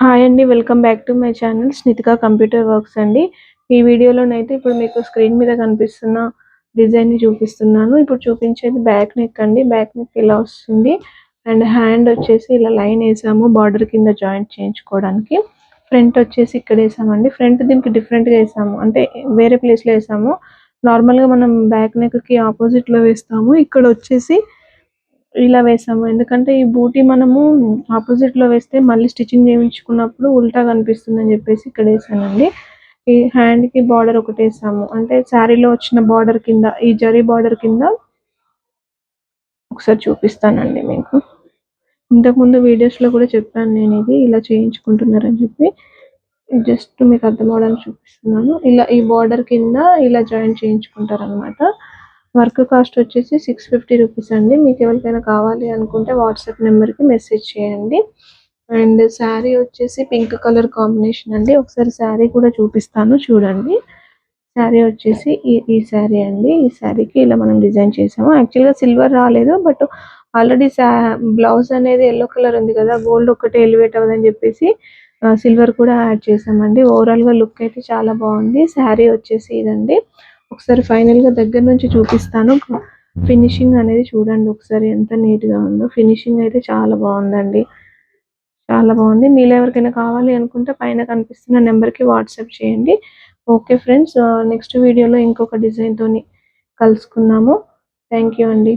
Hi అండి welcome back to my channel Snithika computer works అండి. ఈ వీడియోలోనైతే ఇప్పుడు మీకు స్క్రీన్ మీద కనిపిస్తున్న డిజైన్ని చూపిస్తున్నాను. ఇప్పుడు చూపించేది బ్యాక్ నెక్ అండి. బ్యాక్ నెక్ ఇలా వస్తుంది. అండ్ హ్యాండ్ వచ్చేసి ఇలా లైన్ వేసాము బార్డర్ కింద జాయింట్ చేయించుకోవడానికి. ఫ్రంట్ వచ్చేసి ఇక్కడ వేసామండి. ఫ్రంట్ దీనికి డిఫరెంట్గా వేసాము. అంటే వేరే ప్లేస్లో వేసాము. నార్మల్గా మనం బ్యాక్ నెక్కి ఆపోజిట్లో వేస్తాము. ఇక్కడ వచ్చేసి ఇలా వేసాము. ఎందుకంటే ఈ బూటీ మనము ఆపోజిట్లో వేస్తే మళ్ళీ స్టిచ్చింగ్ చేయించుకున్నప్పుడు ఉల్టా కనిపిస్తుంది అని చెప్పేసి ఇక్కడ వేసానండి. ఈ హ్యాండ్కి బార్డర్ ఒకటి వేసాము. అంటే శారీలో వచ్చిన బార్డర్ కింద ఈ జరీ బార్డర్ కింద ఒకసారి చూపిస్తానండి మీకు. ఇంతకు ముందు వీడియోస్లో కూడా చెప్పాను నేను ఇది ఇలా చేయించుకుంటున్నారని చెప్పి. జస్ట్ మీకు అర్థం అవడానికి చూపిస్తున్నాను. ఇలా ఈ బార్డర్ కింద ఇలా జాయిన్ చేయించుకుంటారనమాట వర్క్ కాస్ట్ వచ్చేసి సిక్స్ ఫిఫ్టీ రూపీస్ అండి. మీకు ఎవరికైనా కావాలి అనుకుంటే వాట్సాప్ నెంబర్కి మెసేజ్ చేయండి. అండ్ శారీ వచ్చేసి పింక్ కలర్ కాంబినేషన్ అండి. ఒకసారి శారీ కూడా చూపిస్తాను చూడండి. శారీ వచ్చేసి ఈ ఈ శారీ అండి. ఈ శారీకి ఇలా మనం డిజైన్ చేసాము. యాక్చువల్గా సిల్వర్ రాలేదు బట్ ఆల్రెడీ బ్లౌజ్ అనేది ఎల్లో కలర్ ఉంది కదా గోల్డ్ ఒకటే ఎలివేట్ అవ్వదని చెప్పేసి సిల్వర్ కూడా యాడ్ చేసామండి. ఓవరాల్గా లుక్ అయితే చాలా బాగుంది. శారీ వచ్చేసి ఇదండి. ఒకసారి ఫైనల్గా దగ్గర నుంచి చూపిస్తాను. ఫినిషింగ్ అనేది చూడండి ఒకసారి ఎంత నీట్గా ఉందో. ఫినిషింగ్ అయితే చాలా బాగుందండి. చాలా బాగుంది. మీలో ఎవరికైనా కావాలి అనుకుంటే పైన కనిపిస్తున్న నెంబర్కి వాట్సాప్ చేయండి. ఓకే ఫ్రెండ్స్ నెక్స్ట్ వీడియోలో ఇంకొక డిజైన్ తోని కలుసుకుందాము. థ్యాంక్ యూ అండి.